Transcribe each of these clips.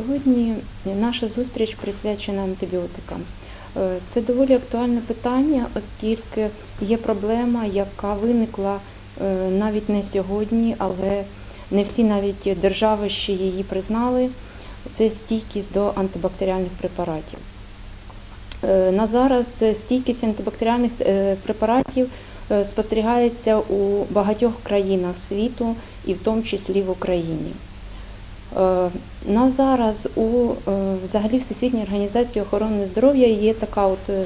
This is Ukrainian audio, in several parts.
Сьогодні наша зустріч присвячена антибіотикам. Е, Це доволі актуальне питання, оскільки є проблема, яка виникла е, навіть не сьогодні, але не всі навіть держави ще її признали. Це стійкість до антибактеріальних препаратів. Е, На зараз стійкість антибактеріальних препаратів спостерігається у багатьох країнах світу, і в тому числі в Україні. Е, На зараз у е, взагалі Всесвітній організації охорони здоров'я є така от е,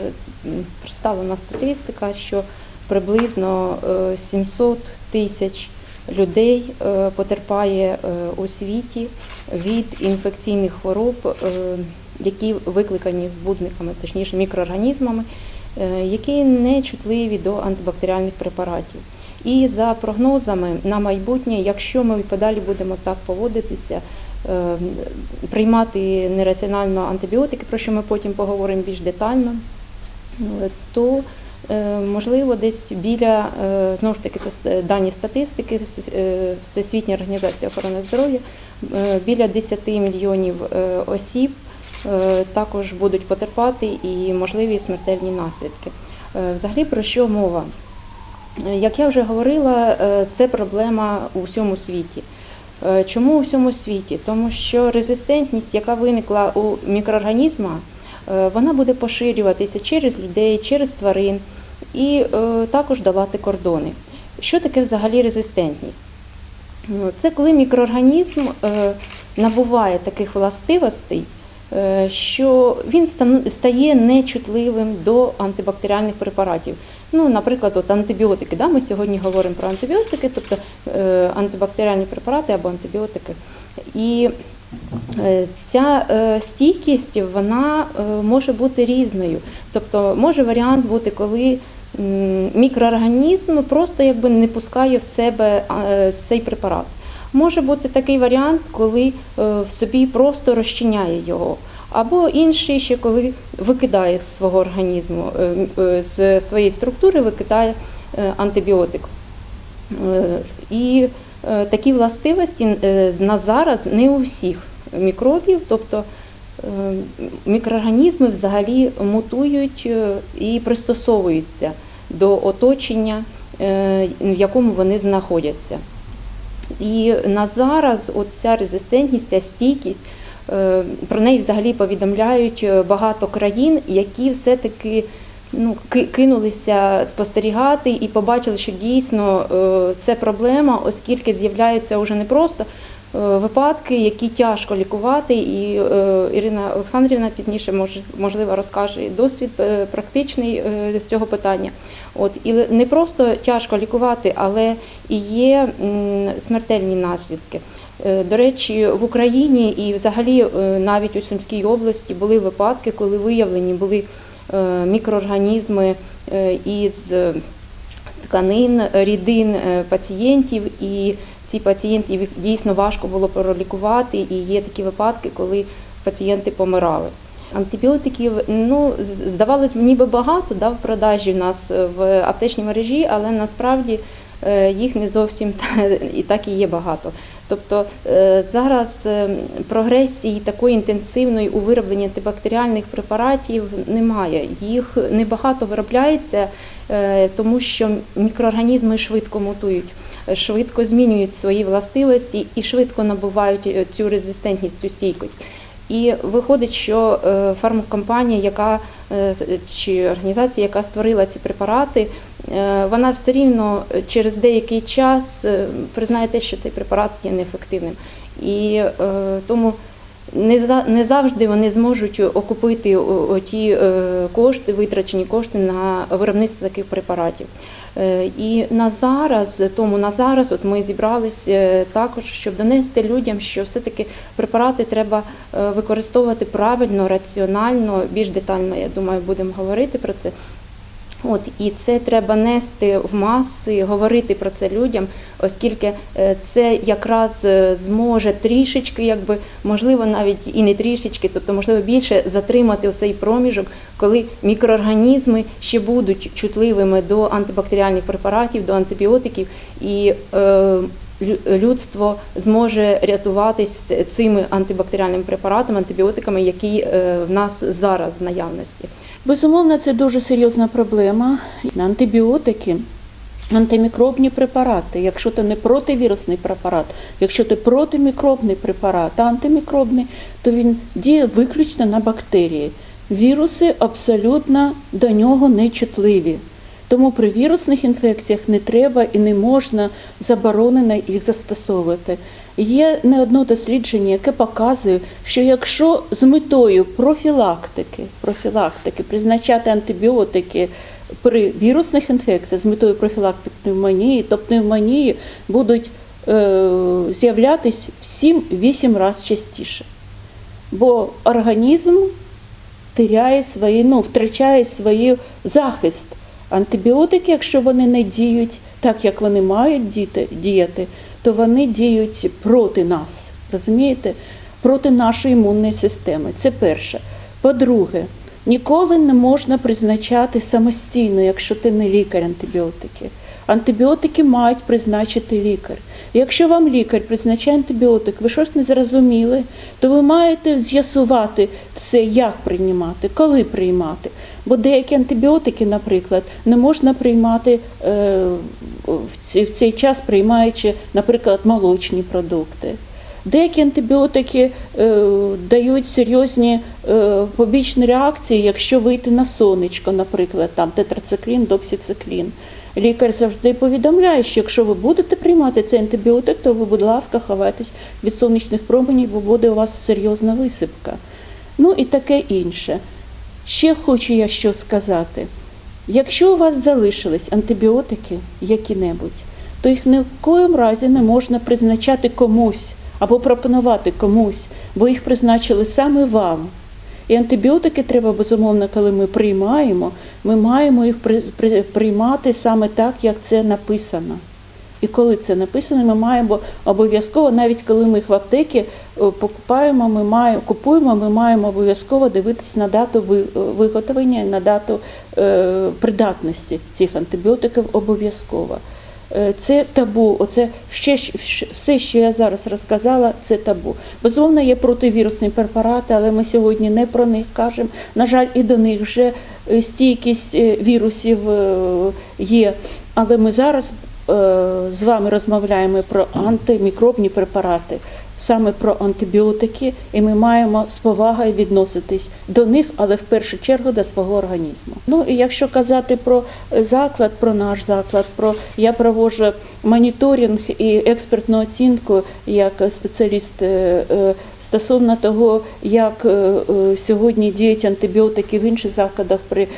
представлена статистика, що приблизно е, 700 тисяч людей потерпає у світі від інфекційних хвороб, які викликані збудниками, точніше мікроорганізмами, які не чутливі до антибактеріальних препаратів. І за прогнозами на майбутнє, якщо ми подалі будемо так поводитися, е, приймати нераціонально антибіотики, про що ми потім поговоримо більш детально, то е, можливо десь біля е, знову ж таки це дані статистики Всес- Всесвітня організація охорони здоров'я, біля 10 мільйонів осіб також будуть потерпати і можливі смертельні наслідки. Взагалі про що мова? Як я вже говорила, е, це проблема у всьому світі. Е, Чому у всьому світі? Тому що резистентність, яка виникла у мікроорганізма, е, вона буде поширюватися через людей, через тварин і також давати кордони. Що таке взагалі резистентність? Це коли мікроорганізм набуває таких властивостей, що він стає нечутливим до антибактеріальних препаратів. Ну, наприклад, от антибіотики. Да? Ми сьогодні говоримо про антибіотики, тобто е, антибактеріальні препарати або антибіотики. І е, ця е, стійкість вона е, може бути різною. Тобто може варіант бути, коли мікроорганізм просто якби не пускає в себе е, цей препарат. Може бути такий варіант, коли е, в собі просто розчиняє його. Або інший ще коли викидає з свого організму, е, е, з своєї структури викидає антибіотик. І такі властивості на зараз не у всіх мікробів, тобто мікроорганізми взагалі мутують і пристосовуються до оточення, в якому вони знаходяться. І на зараз от ця резистентність, ця стійкість, е, про неї взагалі повідомляють е, багато країн, які все-таки ну, кинулися спостерігати і побачили, що дійсно е, це проблема, оскільки з'являються вже не просто випадки, які тяжко лікувати. І Ірина Олександрівна пізніше можливо розкаже досвід практичний цього питання. От і не просто тяжко лікувати, але і є смертельні наслідки. Е, До речі, в Україні і взагалі е, навіть у Сумській області були випадки, коли виявлені були е, мікроорганізми із тканин, рідин пацієнтів, і ці пацієнтів дійсно важко було пролікувати, і є такі випадки, коли пацієнти помирали. Антибіотиків, ну здавалось, ніби багато да, в продажі в нас е, в аптечній мережі, але насправді е, їх не зовсім і так і є багато. Тобто е, зараз прогресії такої інтенсивної у виробленні антибактеріальних препаратів немає. Їх небагато виробляється, тому що мікроорганізми швидко мутують, швидко змінюють свої властивості і швидко набувають цю резистентність, цю стійкість. І виходить, що е, фармкомпанія, яка е, чи організація, яка створила ці препарати, е, вона все рівно через деякий час признає те, що цей препарат є неефективним. І тому не за не завжди вони зможуть окупити о ті е, кошти, витрачені кошти на виробництво таких препаратів. Е, І на зараз, тому на зараз, от ми зібрались е, також, щоб донести людям, що все-таки препарати треба е, використовувати правильно, раціонально, більш детально, я думаю, будемо говорити про це. От і це треба нести в маси, говорити про це людям, оскільки е, це якраз е, зможе трішечки, якби можливо, навіть і не трішечки, тобто можливо більше затримати цей проміжок, коли мікроорганізми ще будуть чутливими до антибактеріальних препаратів, до антибіотиків, і е, людство зможе рятуватись цими антибактеріальними препаратами, антибіотиками, які е, в нас зараз в наявності. Безумовно, це дуже серйозна проблема. Антибіотики, антимікробні препарати. Якщо це не противірусний препарат, якщо це протимікробний препарат, а антимікробний, то він діє виключно на бактерії. Віруси абсолютно до нього не чутливі. Тому при вірусних інфекціях не треба і не можна заборонено їх застосовувати. Є не одне дослідження, яке показує, що якщо з метою профілактики, профілактики призначати антибіотики при вірусних інфекціях з метою профілактики пневмонії, то пневмонії будуть е, з'являтись в 7-8 разів частіше. Бо організм теряє свої, ну, втрачає свій захист. Антибіотики, якщо вони не діють так, як вони мають діяти, то вони діють проти нас, розумієте? Проти нашої імунної системи. Це перше. По-друге, ніколи не можна призначати самостійно, якщо ти не лікар антибіотики. Антибіотики мають призначити лікар. Якщо вам лікар призначає антибіотик, ви щось не зрозуміли, то ви маєте з'ясувати все, як приймати, коли приймати. Бо деякі антибіотики, наприклад, не можна приймати е, в цей час, приймаючи, наприклад, молочні продукти. Деякі антибіотики е, дають серйозні е, побічні реакції, якщо вийти на сонечко, наприклад, там тетрациклін, доксициклін. Лікар завжди повідомляє, що якщо ви будете приймати цей антибіотик, то ви, будь ласка, ховайтесь від сонячних променів, бо буде у вас серйозна висипка. Ну і таке інше. Ще хочу я що сказати. Якщо у вас залишились антибіотики які-небудь, то їх ні в коїм разі не можна призначати комусь або пропонувати комусь, бо їх призначили саме вам. І антибіотики треба, безумовно, коли ми приймаємо, ми маємо їх при- при- приймати саме так, як це написано. І коли це написано, ми маємо обов'язково, навіть коли ми їх в аптеки е, покупаємо, ми маємо, купуємо, ми маємо обов'язково дивитися на дату е, виготовлення на дату е, придатності цих антибіотиків обов'язково. Е, Це табу. Оце ще все, що я зараз розказала, це табу. Безумовно, є противірусні препарати, але ми сьогодні не про них кажемо. На жаль, і до них вже е, стійкість е, вірусів є. Але ми зараз з вами розмовляємо про антимікробні препарати, саме про антибіотики, і ми маємо з повагою відноситись до них, але в першу чергу до свого організму. Ну і якщо казати про е, заклад, про наш заклад, про я проводжу моніторинг і експертну оцінку як спеціаліст е, е, стосовно того, як сьогодні діють антибіотики в інших закладах при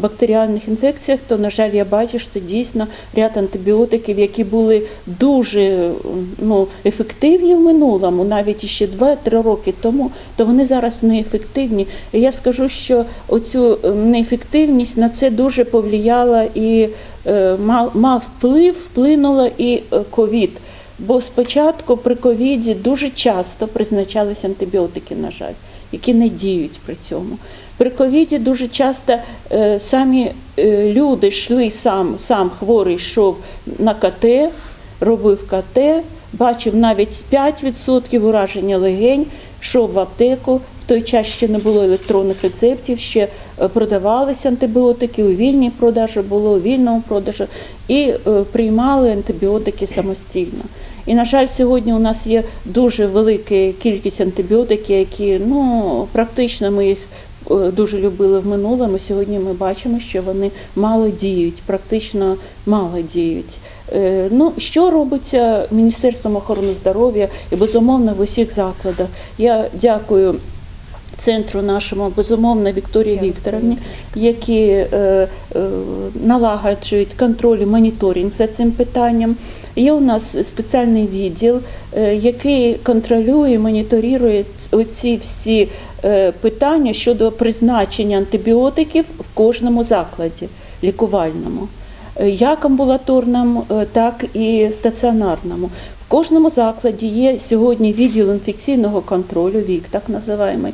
бактеріальних інфекціях, то на жаль, я бачу, що дійсно ряд антибіотиків, які були дуже ну, ефективні в минулому, навіть іще 2-3 роки тому, то вони зараз неефективні. І я скажу, що оцю е, неефективність на це дуже повлияла і е, мав, вплив, вплинуло і е, ковід. Бо спочатку при ковіді дуже часто призначалися антибіотики, на жаль, які не діють при цьому. При ковіді дуже часто е, самі е, люди йшли сам, сам хворий йшов на КТ, робив КТ, бачив навіть 5% ураження легень, йшов в аптеку. В той час ще не було електронних рецептів, ще е, продавалися антибіотики, у вільній продажі було, у вільному продажі, і е, приймали антибіотики самостійно. І, на жаль, сьогодні у нас є дуже велика кількість антибіотиків, які ну, практично ми їх дуже любили в минулому. Сьогодні ми бачимо, що вони мало діють, практично мало діють. Е, Ну, що робиться Міністерством охорони здоров'я і безумовно в усіх закладах? Я дякую. Центру нашому безумовно Вікторії Вікторовні, які е, е, налагоджують контроль і моніторинг за цим питанням. Є у нас спеціальний відділ, е, який контролює, моніторує оці всі е, питання щодо призначення антибіотиків в кожному закладі лікувальному, Е, як амбулаторному, так і стаціонарному. В кожному закладі є сьогодні відділ інфекційного контролю, ВІК, так називаємо,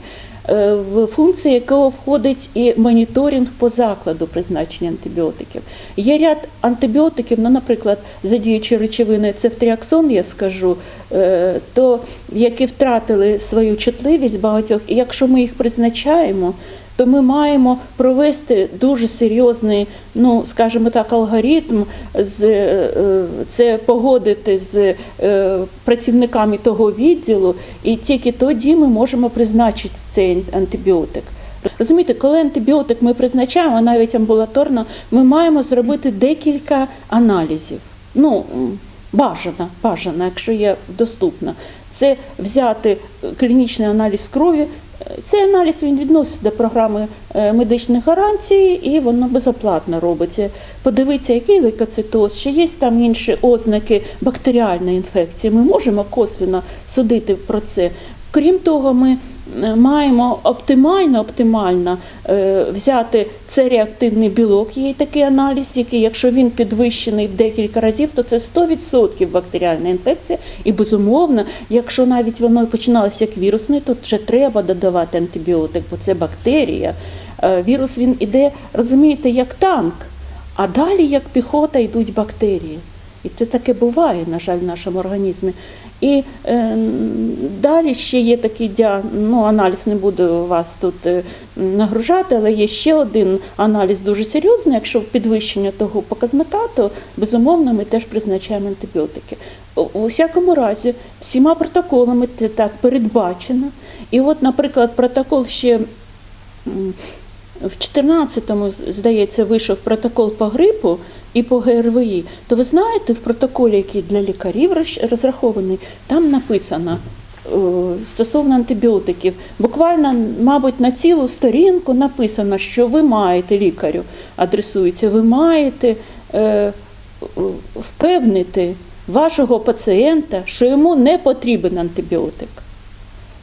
в функцію якого входить і моніторинг по закладу призначення антибіотиків. Є ряд антибіотиків, ну, наприклад, задіючі речовини цефтріаксон, я скажу, е, то які втратили свою чутливість багатьох, і якщо ми їх призначаємо, то ми маємо провести дуже серйозний, ну скажімо так, алгоритм з е, це погодити з е, працівниками того відділу, і тільки тоді ми можемо призначити цей антибіотик. Розумієте, коли антибіотик ми призначаємо, навіть амбулаторно, ми маємо зробити декілька аналізів. Ну, бажано, бажано, якщо є доступно. Це взяти клінічний аналіз крові. Цей аналіз він відноситься до програми е, медичних гарантій і воно безоплатно робиться. Подивитися, який лейкоцитоз, чи є там інші ознаки бактеріальної інфекції. Ми можемо косвіно судити про це. Крім того, ми маємо оптимально, оптимально е, взяти це реактивний білок. Є такий аналіз, який, якщо він підвищений декілька разів, то це 100% бактеріальна інфекція. І безумовно, якщо навіть воно починалося як вірусний, то вже треба додавати антибіотик, бо це бактерія. Е, Вірус він іде, розумієте, як танк, а далі як піхота йдуть бактерії. І це таке буває, на жаль, в нашому організмі. І е, далі ще є такий ну, аналіз, не буду вас тут е, нагружати, але є ще один аналіз дуже серйозний. Якщо підвищення того показника, то безумовно ми теж призначаємо антибіотики. У всякому разі, всіма протоколами це так передбачено. І от, наприклад, протокол ще. в 14-му, здається, вийшов протокол по грипу і по ГРВІ, то ви знаєте, в протоколі, який для лікарів розрахований, там написано е, стосовно антибіотиків, буквально, мабуть, на цілу сторінку написано, що ви маєте лікарю, адресується, ви маєте е, впевнити вашого пацієнта, що йому не потрібен антибіотик.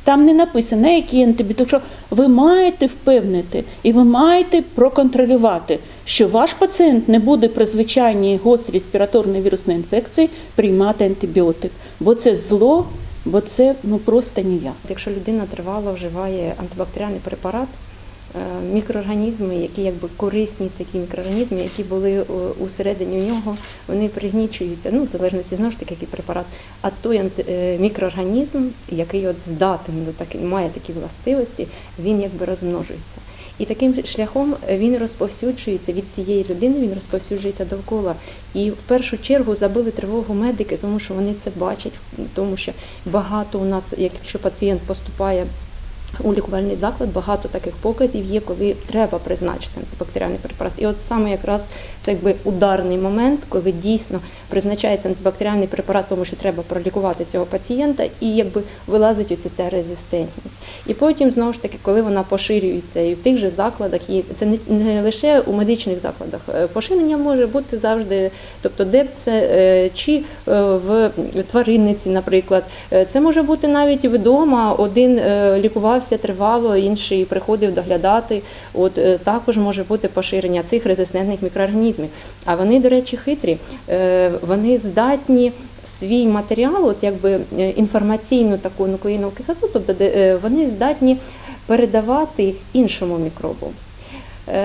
Там не написано, який антибіотик. Що ви маєте впевнити і ви маєте проконтролювати, що ваш пацієнт не буде при звичайній гострій респіраторної вірусної інфекції приймати антибіотик, бо це зло, бо це ну просто ніяк. Якщо людина тривало вживає антибактеріальний препарат, мікроорганізми, які якби корисні такі мікроорганізми, які були е, усередині у нього, вони пригнічуються, ну, в залежності знову ж таки, який препарат. А той е, мікроорганізм, який от здатен до таки, має такі властивості, він якби розмножується. І таким шляхом він розповсюджується від цієї людини, він розповсюджується довкола. І в першу чергу забили тривогу медики, тому що вони це бачать, тому що багато у нас, якщо пацієнт поступає у лікувальний заклад, багато таких показів є, коли треба призначити антибактеріальний препарат. І от саме якраз це якби ударний момент, коли дійсно призначається антибактеріальний препарат, тому що треба пролікувати цього пацієнта, і якби вилазить оця ця резистентність. І потім знову ж таки, коли вона поширюється і в тих же закладах, і це не, лише у медичних закладах. Е, Поширення може бути завжди, тобто де це е, чи е, в тваринниці, наприклад. Це може бути навіть вдома. Один е, лікувався тривало, інший приходив доглядати. От е, також може бути поширення цих резистентних мікроорганізмів. А вони, до речі, хитрі. Е, Вони здатні свій матеріал, от якби е, інформаційну таку нуклеїнову кислоту, тобто вони здатні передавати іншому мікробу.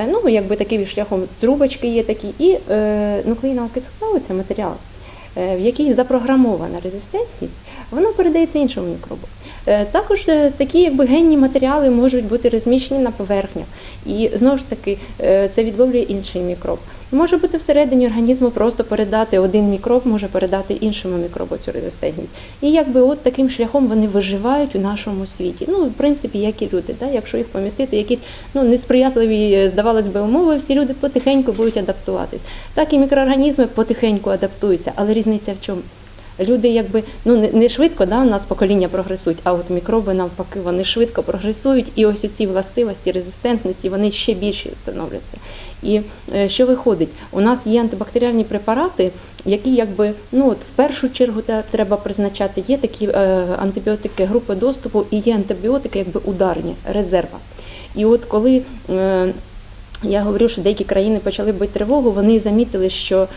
Ну, якби таким шляхом трубочки є такі, і е, нуклеїнова кислота, це матеріал, в якій запрограмована резистентність, вона передається іншому мікробу. Е, Також е, такі якби генні матеріали можуть бути розміщені на поверхнях, і знову ж таки е, це відловлює інший мікроб. Може бути всередині організму просто передати один мікроб, може передати іншому мікробу цю резистентність. І якби от таким шляхом вони виживають у нашому світі. Ну, в принципі, як і люди, да? якщо їх помістити, якісь ну, несприятливі, е, здавалось би, умови, всі люди потихеньку будуть адаптуватись. Так і мікроорганізми потихеньку адаптуються, але різниця в чому? Люди якби ну не, швидко да, у нас покоління прогресують, а от мікроби навпаки вони швидко прогресують, і ось ці властивості, резистентності вони ще більші становляться. І е, що виходить? У нас є антибактеріальні препарати, які якби ну от в першу чергу треба призначати. Є такі е, антибіотики групи доступу, і є антибіотики, якби ударні резерва. І от коли е, я говорю, що деякі країни почали бити тривогу, вони замітили, що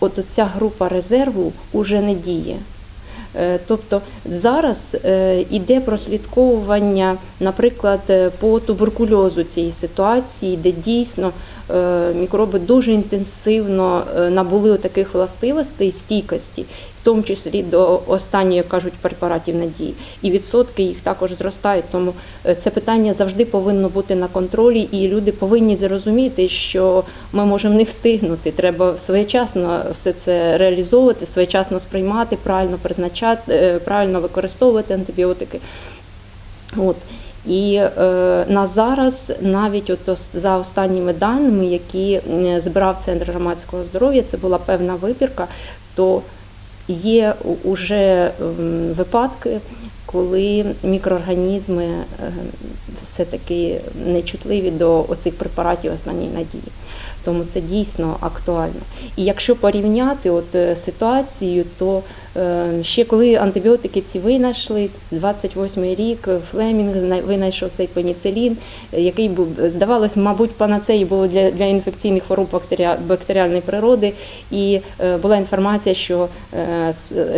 от ця група резерву вже не діє. Е, Тобто зараз е, іде прослідковування, наприклад, е, по туберкульозу цієї ситуації, де дійсно мікроби дуже інтенсивно е, набули таких властивостей стійкості, в тому числі до останньої, як кажуть, препаратів надії. І відсотки їх також зростають. Тому е, це питання завжди повинно бути на контролі, і люди повинні зрозуміти, що ми можемо не встигнути. Треба своєчасно все це реалізовувати, своєчасно сприймати, правильно призначати, е, правильно використовувати антибіотики. От. І е, на зараз, навіть от за останніми даними, які збирав Центр громадського здоров'я, це була певна вибірка, то є вже випадки, коли мікроорганізми е, все-таки нечутливі до оцих препаратів останньої надії. Тому це дійсно актуально. І якщо порівняти от е, ситуацію, то е, ще коли антибіотики ці винайшли, 28-й рік е, Флемінг винайшов цей пеніцилін, який був, здавалось, мабуть, панацею було для, для інфекційних хвороб бактеріальної природи. І була інформація, що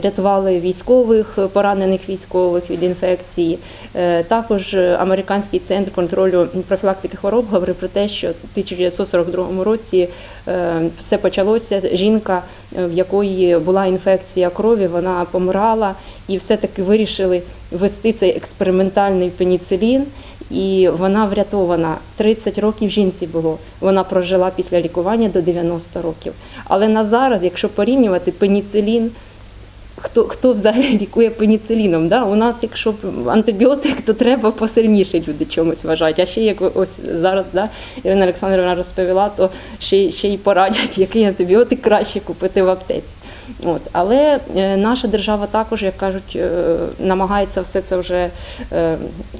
рятували військових, поранених військових від інфекції. Також американський центр контролю профілактики хвороб говорив про те, що в 1942 році е, все почалося. Жінка, е, в якої була інфекція крові, вона помирала, і все-таки вирішили вести цей експериментальний пеніцилін. І вона врятована 30 років жінці було. Вона прожила після лікування до 90 років. Але на зараз, якщо порівнювати пеніцилін, хто, хто взагалі лікує пеніциліном? Да? У нас, якщо антибіотик, то треба посильніше люди чомусь вважають. А ще як ось зараз, да, Ірина Олександрівна розповіла, то ще, ще й порадять, який антибіотик краще купити в аптеці. От. Але е, наша держава також, як кажуть, е, намагається все це вже, е,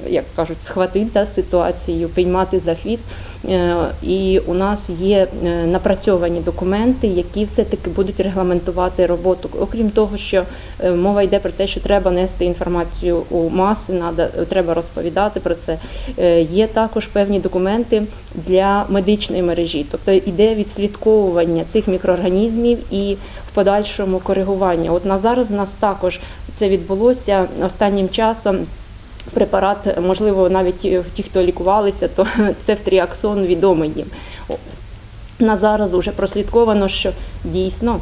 як кажуть, схватити да, ситуацію, приймати за хвіст. Е, І у нас є е, напрацьовані документи, які все-таки будуть регламентувати роботу. Окрім того, що е, мова йде про те, що треба нести інформацію у маси, треба розповідати про це. Є також певні документи для медичної мережі, тобто йде відслідковування цих мікроорганізмів і в подальшому коригування. От на зараз в нас також це відбулося останнім часом. Препарат, можливо, навіть е, ті, хто лікувалися, то це втріаксон відомий їм. От. На зараз вже прослідковано, що дійсно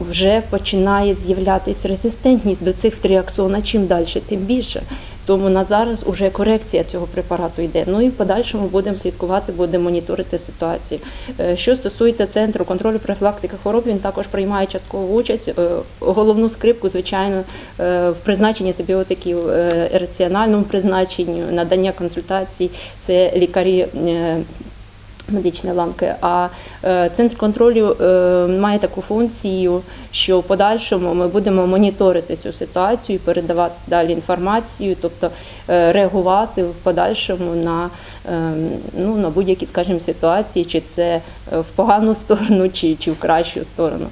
вже починає з'являтися резистентність до цих втріаксона. Чим далі, тим більше. Тому на зараз уже корекція цього препарату йде. Ну і в подальшому будемо слідкувати, будемо моніторити ситуацію. Е, Що стосується центру контролю профілактики хвороб, він також приймає часткову участь. Е, Головну скрипку, звичайно, е, в призначенні антибіотиків, раціональному призначенню, надання консультацій. Це лікарі. Е, ламки, а е, центр контролю е, має таку функцію, що в подальшому ми будемо моніторити цю ситуацію, передавати далі інформацію, тобто е, реагувати в подальшому на, ну, на будь-які, скажімо, ситуації, чи це в погану сторону, чи, чи в кращу сторону.